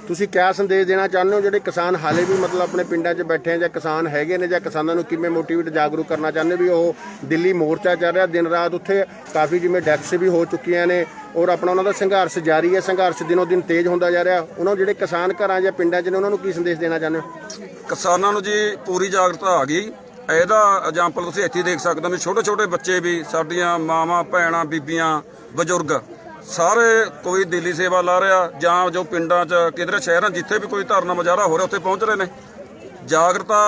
ਤੁਸੀਂ ਕਿਆ ਸੰਦੇਸ਼ ਦੇਣਾ ਚਾਹੁੰਦੇ ਹੋ? ਜਿਹੜੇ ਕਿਸਾਨ ਹਾਲੇ ਵੀ ਮਤਲਬ ਆਪਣੇ ਪਿੰਡਾਂ 'ਚ ਬੈਠੇ ਆ ਜਾਂ ਕਿਸਾਨ ਹੈਗੇ ਨੇ ਜਾਂ ਕਿਸਾਨਾਂ ਨੂੰ ਕਿਵੇਂ ਮੋਟੀਵੇਟ ਜਾਗਰੂਕ ਕਰਨਾ ਚਾਹੁੰਦੇ ਵੀ ਉਹ ਦਿੱਲੀ ਮੋਰਚਾ ਚੱਲ ਰਿਹਾ ਦਿਨ ਰਾਤ ਉੱਥੇ ਕਾਫੀ ਜਿਵੇਂ ਡੈਥਸ ਵੀ ਹੋ ਚੁੱਕੀਆਂ ਨੇ ਔਰ ਆਪਣਾ ਉਹਨਾਂ ਦਾ ਸੰਘਰਸ਼ ਜਾਰੀ ਹੈ ਸੰਘਰਸ਼ ਦਿਨੋ ਦਿਨ ਤੇਜ਼ ਹੁੰਦਾ ਜਾ ਰਿਹਾ। ਉਹਨਾਂ ਨੂੰ ਜਿਹੜੇ ਕਿਸਾਨ ਘਰਾਂ ਜਾਂ ਪਿੰਡਾਂ 'ਚ ਨੇ ਉਹਨਾਂ ਨੂੰ ਕੀ ਸੰਦੇਸ਼ ਦੇਣਾ ਚਾਹੁੰਦੇ ਹੋ? ਕਿਸਾਨਾਂ ਨੂੰ ਜੀ ਪੂਰੀ ਜਾਗਰੂਕਤਾ ਆ ਗਈ। ਇਹਦਾ ਐਗਜ਼ਾਮਪਲ ਤੁਸੀਂ ਇੱਥੇ ਦੇਖ ਸਕਦੇ ਹੋ ਛੋਟੇ ਛੋਟੇ ਬੱਚੇ ਵੀ ਸਾਡੀਆਂ ਮਾਵਾਂ ਭੈਣਾਂ ਬੀਬੀਆਂ ਬਜ਼ੁਰਗ ਸਾਰੇ ਕੋਈ ਦਿੱਲੀ ਸੇਵਾ ਲਾ ਰਿਹਾ ਜਾਂ ਜੋ ਪਿੰਡਾਂ 'ਚ ਕਿਧਰੇ ਸ਼ਹਿਰਾਂ ਜਿੱਥੇ ਵੀ ਕੋਈ ਧਰਨਾ ਮੁਜ਼ਾਹਰਾ ਹੋ ਰਿਹਾ ਉੱਥੇ ਪਹੁੰਚ ਰਹੇ ਨੇ। ਜਾਗਰਤਾ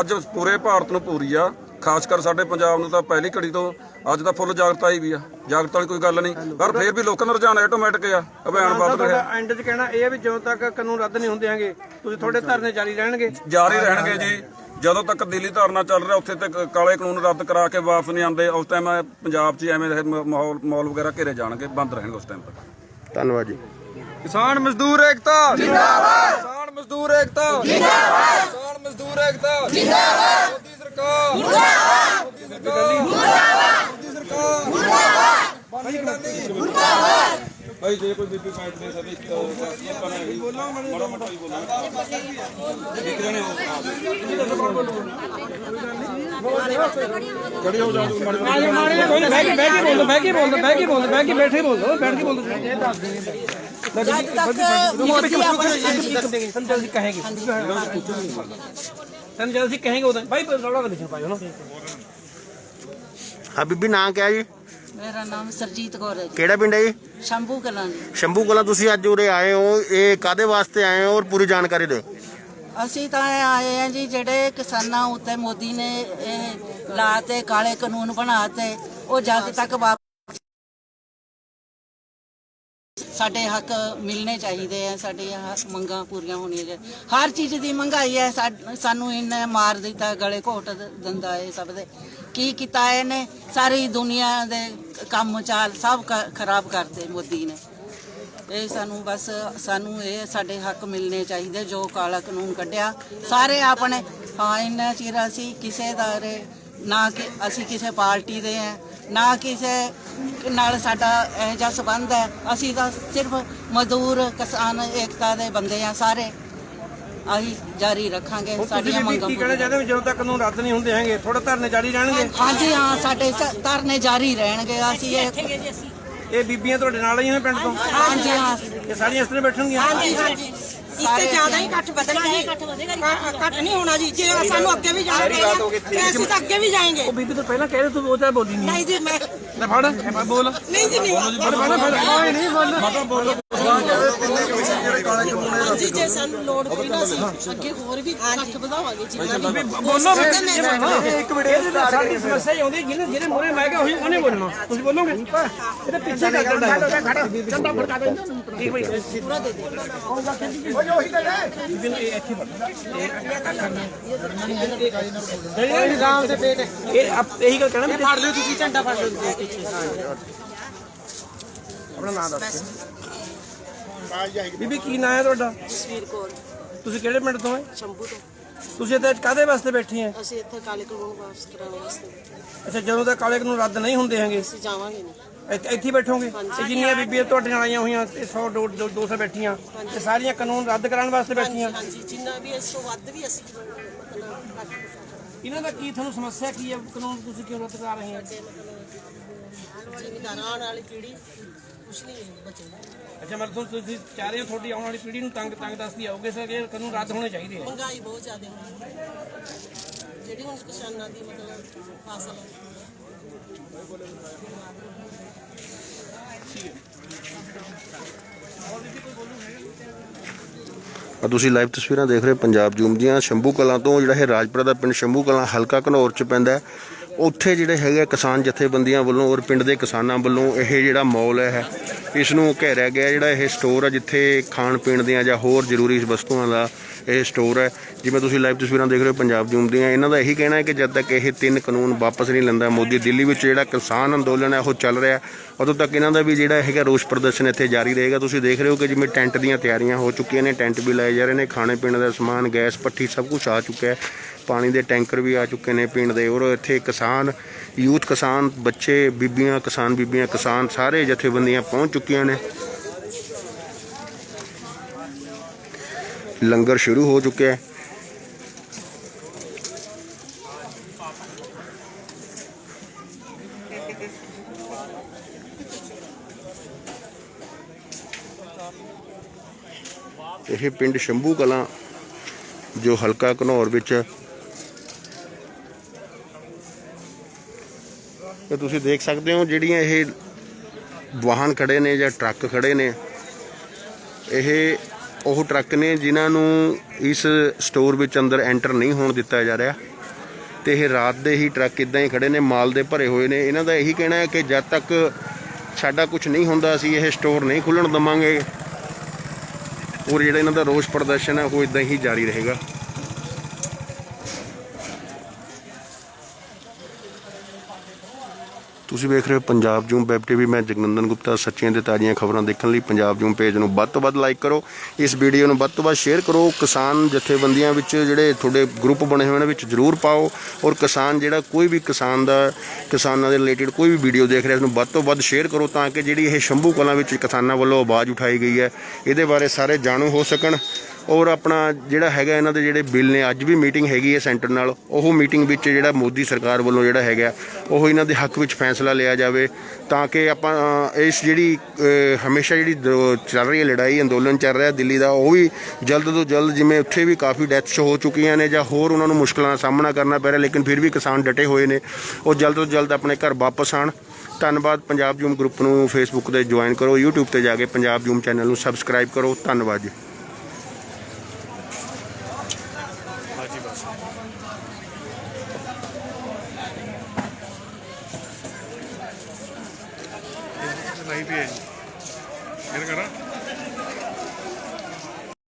ਅੱਜ ਪੂਰੇ ਭਾਰਤ ਨੂੰ ਪੂਰੀ ਆ। ਖਾਸ ਕਰ ਸਾਡੇ ਪੰਜਾਬ ਨੂੰ ਤਾਂ ਪਹਿਲੀ ਘੜੀ ਤੋਂ ਅੱਜ ਤਾਂ ਫੁੱਲ ਜਾਗਰਤਾ ਹੀ ਵੀ ਆ। ਜਾਗਰਤਾ ਵਾਲੀ ਕੋਈ ਗੱਲ ਨਹੀਂ। ਪਰ ਫਿਰ ਵੀ ਲੋਕਾਂ ਦਾ ਰੁਝਾਨ ਆਟੋਮੈਟਿਕ ਆ। ਅਭਿਆਨ ਵੱਧ ਰਿਹਾ। ਐਂਡ 'ਚ ਕਹਿਣਾ ਇਹ ਵੀ ਜਦੋਂ ਤੱਕ ਕਾਨੂੰਨ ਰੱਦ ਨਹੀਂ ਹੁੰਦੇ ਹੈਗੇ ਤੁਸੀਂ ਤੁਹਾਡੇ ਧਰਨੇ ਜਾਰੀ ਰਹਿਣਗੇ। ਜਾਰੀ ਰਹਿਣਗੇ ਜੀ। ਜਦੋਂ ਤੱਕ ਦਿੱਲੀ ਧਰਨਾ ਚੱਲ ਰਿਹਾ ਉੱਥੇ ਤੱਕ ਕਾਲੇ ਕਾਨੂੰਨ ਰੱਦ ਕਰਾ ਕੇ ਵਾਪਸ ਨਹੀਂ ਆਉਂਦੇ ਉਸ ਟਾਈਮ ਪੰਜਾਬ 'ਚ ਐਵੇਂ ਦੇ ਮਾਹੌਲ ਮਾਹੌਲ ਵਗੈਰਾ ਘੇਰੇ ਜਾਣਗੇ ਬੰਦ ਰਹਿਣਗੇ ਉਸ ਟਾਈਮ ਤੱਕ। ਧੰਨਵਾਦ ਜੀ। ਕਿਸਾਨ ਮਜ਼ਦੂਰ ਏਕਤਾ! ਜਿੰਦਾਬਾਦ! ਕਿਸਾਨ ਮਜ਼ਦੂਰ ਏਕਤਾ! ਜਿੰਦਾਬਾਦ! ਕਿਸਾਨ ਮਜ਼ਦੂਰ ਏਕਤਾ! ਜਿੰਦਾਬਾਦ! ਮੋਦੀ ਸਰਕਾਰ! ਮੁਰਦਾਬਾਦ! ਮੋਦੀ ਸਰਕਾਰ! ਮੁਰਦਾਬਾਦ! ਮੋਦੀ ਸਰਕਾਰ! ਮੁਰਦਾਬਾਦ! ਗਾਂਧੀ ਭਾਈ ਜੇ ਕੋਈ ਬੀਬੀ ਫਾਈਟ ਦੇ ਸਕੇ ਆਪਾਂ ਨੇ ਬੋਲਾਂ ਮਾੜਾ ਮੋਟਾ ਹੀ ਬੋਲਾਂ ਇੱਕ ਜਣੇ ਖੜੇ ਹੋ ਜਾਓ ਮਾੜੇ ਮਾਰੇ ਮਾਰੇ ਕੋਈ ਬਹਿ ਕੇ ਬਹਿ ਕੇ ਬੋਲੋ ਬਹਿ ਕੇ ਬੋਲੋ ਬਹਿ ਕੇ ਬੋਲੋ ਬਹਿ ਕੇ ਬੈਠੇ ਬੋਲੋ ਬੈਠ ਕੇ ਬੋਲੋ ਇਹ ਦੱਸ ਦੇਂਗੇ ਜਦ ਤੱਕ ਮੋਦੀ ਆਪਣੇ ਸਾਨੂੰ ਜਦ ਅਸੀਂ ਕਹਾਂਗੇ ਸਾਨੂੰ ਜਦ ਅਸੀਂ ਕਹਾਂਗੇ ਉਦੋਂ ਭਾਈ ਰੌਲਾ ਨਾ ਵਿੱਚ ਪਾਇਓ ਨਾ ਹਾਂ ਬੀਬੀ ਨਾਂ ਕਿਆ ਜੀ ਮੇਰਾ ਨਾਮ ਸਰਜੀਤ ਕੌਰ ਹੈ ਕਿਹੜਾ ਪਿੰਡ ਹੈ ਜੀ? ਸ਼ੰਭੂ ਕਲਾਂ ਜੀ। ਸ਼ੰਭੂ ਕਲਾਂ ਤੁਸੀਂ ਅੱਜ ਉਰੇ ਆਏ ਹੋ ਇਹ ਕਾਦੇ ਵਾਸਤੇ ਆਏ ਹੋ ਔਰ ਪੂਰੀ ਜਾਣਕਾਰੀ ਦਿਓ। ਅਸੀਂ ਤਾਂ ਆਏ ਆ ਜੀ ਜਿਹੜੇ ਕਿਸਾਨਾਂ ਉੱਤੇ ਮੋਦੀ ਨੇ ਇਹ ਲਾਤੇ ਕਾਲੇ ਕਾਨੂੰਨ ਬਣਾਤੇ ਉਹ ਜਦ ਤੱਕ ਵਾਪ- ਸਾਡੇ ਹੱਕ ਮਿਲਣੇ ਚਾਹੀਦੇ ਆ ਸਾਡੀਆਂ ਹੱਕ- ਮੰਗਾਂ ਪੂਰੀਆਂ ਹੋਣੀਆਂ ਚਾਹੀਦੀਆਂ ਹਰ ਚੀਜ਼ ਦੀ ਮਹਿੰਗਾਈ ਹੈ ਸਾ- ਸਾਨੂੰ ਇਹਨੇ ਮਾਰ ਦਿੱਤਾ ਗਲੇ ਘੋਟ ਦ- ਦਿੰਦਾ ਇਹ ਸਭ ਦੇ। ਕੀ ਕੀਤਾ ਇਹਨੇ? ਸਾਰੀ ਦੁਨੀਆ ਦੇ ਕੰਮ ਚਾਲ ਸਭ ਕ- ਖਰਾਬ ਕਰਤੇ ਮੋਦੀ ਨੇ। ਇਹ ਸਾਨੂੰ ਬਸ, ਸਾਨੂੰ ਇਹ ਸਾਡੇ ਹੱਕ ਮਿਲਣੇ ਚਾਹੀਦੇ, ਜੋ ਕਾਲਾ ਕਾਨੂੰਨ ਕੱਢਿਆ। ਸਾਰੇ ਆਪਣੇ, ਹਾਂ, ਇੰਨਾ ਚਿਰ ਅਸੀਂ ਕਿਸੇ ਦਾ ਰੇ- ਨਾ ਕਿ, ਅਸੀਂ ਕਿਸੇ ਪਾਰਟੀ ਦੇ ਆ ਨਾ ਕਿਸੇ ਨਾਲ ਸਾਡਾ ਇਹ ਜਿਹਾ ਸੰਬੰਧ ਹੈ। ਅਸੀਂ ਤਾਂ ਸਿਰਫ ਮਜ਼ਦੂਰ, ਕਿਸਾਨ, ਏਕਤਾ ਦੇ ਬੰਦੇ ਆ ਸਾਰੇ। ਅਸੀਂ ਜਾਰੀ ਰੱਖਾਂਗੇ ਤੁਸੀਂ ਸਾਡੀਆਂ ਵੀ ਮੰਗਾਂ ਕੀ ਕਹਿਣਾ ਪੂਰੀਆਂ ਚਾਹੁੰਦੇ ਹੋ? ਜਦੋਂ ਤੱਕ ਕਾਨੂੰਨ ਰੱਦ ਨਹੀਂ ਹੁੰਦੇ ਹੈਗੇ ਥੋੜਾ ਧਰਨੇ ਜਾਰੀ ਰਹਿਣਗੇ? ਹਾਂਜੀ ਹਾਂ ਸਾਡੇ ਧਰਨੇ ਜਾਰੀ ਰਹਿਣਗੇ ਅਸੀਂ ਇਹ ਇਹ ਬੀਬੀਆਂ ਤੁਹਾਡੇ ਨਾਲ ਹੀ ਨੇ ਪਿੰਡ ਤੋਂ? ਹਾਂਜੀ ਹਾਂ ਇਹ ਸਾਰੀਆਂ ਇਸ ਤਰ੍ਹਾਂ ਬੈਠਣਗੀਆਂ? ਹਾਂਜੀ ਹਾਂਜੀ ਇਸ ਤੇ ਜ਼ਿਆਦਾ ਹੀ ਘੱਟ ਵਧਣਾ ਜੀ ਘੱਟ ਘੱਟ ਨਹੀਂ ਹੋਣਾ ਜੀ ਜੇ ਸਾਨੂੰ ਅੱਗੇ ਵੀ ਜਾਣਾ ਪਏਗਾ ਤੇ ਅਸੀਂ ਤਾਂ ਅੱਗੇ ਵੀ ਜਾਏਂਗੇ। ਉਹ ਬੀਬੀ ਤੋਂ ਪਹਿਲਾਂ ਕਹਿ ਰਹੇ ਤੂੰ ਉਹ ਤਾਂ ਬੋਲੀ ਨਹੀਂ ਨਹੀਂ ਜੀ ਮੈਂ ਲੈ ਫੜ। ਬੋਲ। ਨਹੀਂ ਜੀ ਨਹੀਂ। ਫੜ ਫੜ ਫੜ ਓਏ ਨਹੀਂ ਬੋਲ। ਜੀ ਜੇ ਸਾਨੂੰ ਲੋੜ ਪਈ ਨਾ ਅਸੀਂ ਅੱਗੇ ਹੋਰ ਵੀ ਘੱਟ ਵਧਾਵਾਂਗੇ ਜੀ। ਬੋਲੋ ਫਿਰ ਇੱਕ ਮਿੰਟ ਇਹ ਸਾਡੀ ਸਮੱਸਿਆ ਹੀ ਆਉਂਦੀ ਜਿਹਨੇ ਜਿਹਨੇ ਮੋਰੇ ਲੈ ਗਿਆ ਉਹੀ ਉਹਨੇ ਬੋਲਣਾ। ਤੁਸੀਂ ਬੋਲੋਗੇ? ਇਹਦੇ ਪਿੱਛੇ ਕਰ ਦਿੰਦਾ ਚੰਦਾ ਫੜਕਾ ਦੇ ਠੀਕ ਭਾਈ ਪੂਰਾ ਦੇ ਦੇ ਇਹ ਨਿਜ਼ਾਮ ਦੇ ਪੇਟ ਇਹ ਆਪ ਇਹੀ ਗੱਲ ਕਹਿਣਾ ਵੀ ਫੜ ਲਿਓ ਤੁਸੀਂ ਝੰਡਾ ਫੜ ਲਿਓ। ਪਿੱਛੇ ਆਪਣਾ ਨਾਮ ਦੱਸ ਬੀਬੀ ਕੀ ਨਾਂ ਹੈ ਤੁਹਾਡਾ? ਜਸਵੀਰ ਕੌਰ। ਤੁਸੀਂ ਕਿਹੜੇ ਪਿੰਡ ਤੋਂ ਹੈ? ਸ਼ੰਭੂ ਤੋਂ। ਤੁਸੀਂ ਇੱਥੇ ਕਾਦੇ ਵਾਸਤੇ ਬੈਠੇ ਆ ਅਸੀਂ ਇੱਥੇ ਕਾਲੇ ਕਾਨੂੰਨ ਵਾਪਸ ਕਰਾਉਣ ਵਾਸਤੇ ਅੱਛਾ ਜਦੋਂ ਤੱਕ ਕਾਲੇ ਕਾਨੂੰਨ ਰੱਦ ਨਹੀਂ ਹੁੰਦੇ ਹੈਗੇ ਅਸੀਂ ਜਾਵਾਂਗੇ ਨਹੀਂ। ਇੱਥੇ ਇੱਥੇ ਹੀ ਬੈਠੋਗੇ? ਤੇ ਜਿੰਨੀਆਂ ਬੀਬੀਆਂ ਤੁਹਾਡੇ ਨਾਲ ਆਈਆਂ ਹੋਈਆਂ ਇਹ 100 200 200 ਬੈਠੀਆਂ ਇਹ ਸਾਰੀਆਂ ਕਾਨੂੰਨ ਰੱਦ ਕਰਾਉਣ ਵਾਸਤੇ ਬੈਠੀਆਂ। ਹਾਂਜੀ ਜਿੰਨਾ ਵੀ ਇਸ ਤੋਂ ਵੱਧ ਵੀ ਅਸੀਂ ਇਹਨਾਂ ਦਾ ਕੀ ਤੁਹਾਨੂੰ ਸਮੱਸਿਆ ਕੀ ਹੈ? ਕਾਨੂੰਨ ਤੁਸੀਂ ਕਿਉਂ ਰੱਦ ਕਰਾ ਰਹੇ ਹੋ? ਜ਼ਿਮੀਦਾਰਾਂ ਵਾਲੀ ਪੀੜ੍ਹੀ ਕੁਛ ਨਹੀਂ ਬਚੇਗਾ ਅੱਛਾ ਮਤਲਬ ਤੁਹਾਨੂੰ ਤੁਸੀਂ ਚਾਹ ਰਹੇ ਹੋ ਤੁਹਾਡੀ ਆਉਣ ਵਾਲੀ ਪੀੜ੍ਹੀ ਨੂੰ ਤੰਗ ਤੰਗ ਦੱਸਦੀ ਆਓਗੇ ਸਰ ਇਹ ਕਾਨੂੰਨ ਰੱਦ ਹੋਣੇ ਚਾਹੀਦੇ ਆ। ਮਹਿੰਗਾਈ ਬਹੁਤ ਜ਼ਿਆਦਾ ਹੈ ਜਿਹੜੀ ਹੁਣ ਕਿਸਾਨਾਂ ਦੀ ਮਤਲਬ ਫਸਲ ਆ ਤੁਸੀਂ ਲਾਈਵ ਤਸਵੀਰਾਂ ਦੇਖ ਰਹੇ ਹੋ ਪੰਜਾਬ ਜੂਮ ਦੀਆਂ। ਸ਼ੰਭੂ ਕਲਾਂ ਤੋਂ ਜਿਹੜਾ ਇਹ ਰਾਜਪੁਰਾ ਦਾ ਪਿੰਡ ਸ਼ੰਭੂ ਕਲਾਂ ਹਲਕਾ ਘਨੌਰ ਚ ਪੈਂਦਾ ਹੈ। ਉੱਥੇ ਜਿਹੜੇ ਹੈਗੇ ਆ ਕਿਸਾਨ ਜਥੇਬੰਦੀਆਂ ਵੱਲੋਂ ਔਰ ਪਿੰਡ ਦੇ ਕਿਸਾਨਾਂ ਵੱਲੋਂ ਇਹ ਜਿਹੜਾ ਮੌਲ ਹੈ, ਇਸ ਨੂੰ ਘੇਰਿਆ ਗਿਆ ਜਿਹੜਾ ਇਹ ਸਟੋਰ ਹੈ ਜਿੱਥੇ ਖਾਣ ਪੀਣ ਦੀਆਂ ਜਾਂ ਹੋਰ ਜ਼ਰੂਰੀ ਵਸਤੂਆਂ ਦਾ ਇਹ ਸਟੋਰ ਹੈ। ਜਿਵੇਂ ਤੁਸੀਂ ਲਾਈਵ ਤਸਵੀਰਾਂ ਦੇਖ ਰਹੇ ਹੋ, ਪੰਜਾਬ ਜੂਮ ਦੀਆਂ, ਇਹਨਾਂ ਦਾ ਇਹੀ ਕਹਿਣਾ ਹੈ ਕਿ ਜਦ ਤੱਕ ਇਹ ਤਿੰਨ ਕਾਨੂੰਨ ਵਾਪਸ ਨਹੀਂ ਲੈਂਦਾ ਮੋਦੀ, ਦਿੱਲੀ ਵਿੱਚ ਜਿਹੜਾ ਕਿਸਾਨ ਅੰਦੋਲਨ ਹੈ, ਉਹ ਚੱਲ ਰਿਹਾ। ਉਦੋਂ ਤੱਕ ਇਹਨਾਂ ਦਾ ਵੀ ਜਿਹੜਾ ਹੈਗਾ ਰੋਸ ਪ੍ਰਦਰਸ਼ਨ ਇੱਥੇ ਜਾਰੀ ਰਹੇਗਾ। ਤੁਸੀਂ ਦੇਖ ਰਹੇ ਹੋ ਕਿ ਜਿਵੇਂ ਟੈਂਟ ਦੀਆਂ ਤਿਆਰੀਆਂ ਹੋ ਚੁੱਕੀਆਂ ਨੇ, ਟੈਂਟ ਵੀ ਲਾਏ ਜਾ ਰਹੇ ਨੇ, ਖਾਣੇ ਪੀਣ ਦਾ ਸਮਾਨ, ਗੈਸ, ਪੱਠੀ ਸਭ ਕੁਝ ਆ ਚੁੱਕਿਆ ਹੈ। ਪਾਣੀ ਦੇ ਟੈਂਕਰ ਵੀ ਆ ਚੁੱਕੇ ਨੇ ਪਿੰਡ ਦੇ ਔਰ ਇੱਥੇ ਕਿਸਾਨ, ਯੂਥ ਕਿਸਾਨ, ਬੱਚੇ, ਬੀਬੀਆਂ, ਕਿਸਾਨ ਬੀਬੀਆਂ, ਕਿਸਾਨ ਸਾਰੇ ਜਥੇਬੰਦੀਆਂ ਪਹੁੰਚ ਚੁੱਕੀਆਂ ਨੇ। ਲੰਗਰ ਸ਼ੁਰੂ ਹੋ ਚੁੱਕਿਆ ਹੈ। ਇਹ ਪਿੰਡ ਸ਼ੰਭੂ ਕਲਾਂ, ਜੋ ਹਲਕਾ ਘਨੌਰ ਵਿੱਚ ਹੈ। ਤੁਸੀਂ ਦੇਖ ਸਕਦੇ ਹੋ ਜਿਹੜੀਆਂ ਇਹ ਵਾਹਨ ਖੜੇ ਨੇ ਜਾਂ ਟਰੱਕ ਖੜੇ ਨੇ, ਇਹ ਉਹ ਟਰੱਕ ਨੇ ਜਿਨ੍ਹਾਂ ਨੂੰ ਇਸ ਸਟੋਰ ਵਿੱਚ ਅੰਦਰ ਐਂਟਰ ਨਹੀਂ ਹੋਣ ਦਿੱਤਾ ਜਾ ਰਿਹਾ ਤੇ ਇਹ ਰਾਤ ਦੇ ਹੀ ਟਰੱਕ ਇਦਾਂ ਹੀ ਖੜੇ ਨੇ, ਮਾਲ ਦੇ ਭਰੇ ਹੋਏ ਨੇ ਇਹਨਾਂ ਦਾ ਇਹੀ ਕਹਿਣਾ ਹੈ ਕਿ ਜਦ ਤੱਕ ਸਾਡਾ ਕੁਝ ਨਹੀਂ ਹੁੰਦਾ, ਅਸੀਂ ਇਹ ਸਟੋਰ ਨਹੀਂ ਖੁੱਲਣ ਦਵਾਂਗੇ ਔਰ ਜਿਹੜਾ ਇਹਨਾਂ ਦਾ ਰੋਸ ਪ੍ਰਦਰਸ਼ਨ ਹੈ, ਉਹ ਇਦਾਂ ਹੀ ਜਾਰੀ ਰਹੇਗਾ ਤੁਸੀਂ ਵੇਖ ਰਹੇ ਹੋ ਪੰਜਾਬ ਜੂਮ ਵੈਬ ਟੀਵੀ। ਮੈਂ ਜਗਨੰਦਨ ਗੁਪਤਾ, ਸੱਚੀਆਂ ਤੇ ਤਾਜ਼ੀਆਂ ਖਬਰਾਂ ਦੇਖਣ ਲਈ ਪੰਜਾਬ ਜੂਮ ਪੇਜ ਨੂੰ ਵੱਧ ਤੋਂ ਵੱਧ ਲਾਈਕ ਕਰੋ। ਇਸ ਵੀਡੀਓ ਨੂੰ ਵੱਧ ਤੋਂ ਵੱਧ ਸ਼ੇਅਰ ਕਰੋ। ਕਿਸਾਨ ਜਥੇਬੰਦੀਆਂ ਵਿੱਚ ਜਿਹੜੇ ਤੁਹਾਡੇ ਗਰੁੱਪ ਬਣੇ ਹੋਏ ਨੇ, ਵਿੱਚ ਜਰੂਰ ਪਾਓ। ਔਰ ਕਿਸਾਨ ਜਿਹੜਾ ਕੋਈ ਵੀ ਕਿਸਾਨ ਦਾ, ਕਿਸਾਨਾਂ ਦੇ ਰਿਲੇਟਡ ਕੋਈ ਵੀ ਵੀਡੀਓ ਦੇਖ ਰਿਹਾ ਉਸ ਨੂੰ ਵੱਧ ਤੋਂ ਵੱਧ ਸ਼ੇਅਰ ਕਰੋ ਤਾਂ ਕਿ ਜਿਹੜੀ ਇਹ ਸ਼ੰਭੂ ਕਲਾਂ ਵਿੱਚ ਕਿਸਾਨਾਂ ਵੱਲੋਂ ਆਵਾਜ਼ ਉਠਾਈ ਗਈ ਹੈ। ਇਹਦੇ ਬਾਰੇ ਸਾਰੇ ਜਾਣੂ ਹੋ ਸਕਣ। ਔਰ ਆਪਣਾ ਜਿਹੜਾ ਹੈਗਾ ਇਹਨਾਂ ਦੇ ਜਿਹੜੇ ਬਿੱਲ ਨੇ, ਅੱਜ ਵੀ ਮੀਟਿੰਗ ਹੈਗੀ ਹੈ ਸੈਂਟਰ ਨਾਲ। ਉਹ ਮੀਟਿੰਗ ਵਿੱਚ ਜਿਹੜਾ ਮੋਦੀ ਸਰਕਾਰ ਵੱਲੋਂ ਜਿਹੜਾ ਹੈਗਾ, ਉਹ ਇਹਨਾਂ ਦੇ ਹੱਕ ਵਿੱਚ ਫੈਸਲਾ ਲਿਆ ਜਾਵੇ ਤਾਂ ਕਿ ਆਪਾਂ ਇਸ ਜਿਹੜੀ ਹਮੇਸ਼ਾ ਜਿਹੜੀ ਦ- ਚੱਲ ਰਹੀ ਹੈ ਲੜਾਈ, ਅੰਦੋਲਨ ਚੱਲ ਰਿਹਾ ਦਿੱਲੀ ਦਾ, ਉਹ ਵੀ ਜਲਦ ਤੋਂ ਜਲਦ ਜਿਵੇਂ ਉੱਥੇ ਵੀ ਕਾਫੀ ਡੈਥਸ ਹੋ ਚੁੱਕੀਆਂ ਨੇ ਜਾਂ ਹੋਰ ਉਹਨਾਂ ਨੂੰ ਮੁਸ਼ਕਲਾਂ ਦਾ ਸਾਹਮਣਾ ਕਰਨਾ ਪੈ ਰਿਹਾ, ਲੇਕਿਨ ਫਿਰ ਵੀ ਕਿਸਾਨ ਡਟੇ ਹੋਏ ਨੇ। ਉਹ ਜਲਦ ਤੋਂ ਜਲਦ ਆਪਣੇ ਘਰ ਵਾਪਸ ਆਣ ਧੰਨਵਾਦ ਪੰਜਾਬ ਜੂਮ ਗਰੁੱਪ ਨੂੰ ਫੇਸਬੁੱਕ ਤੇ ਜੁਆਇਨ ਕਰੋ, YouTube ਤੇ ਜਾ ਕੇ ਪੰਜਾਬ ਜੂਮ ਚੈਨਲ ਨੂੰ ਸਬਸਕ੍ਰਾਈਬ ਕਰੋ। ਧੰਨਵਾਦ ਜੀ।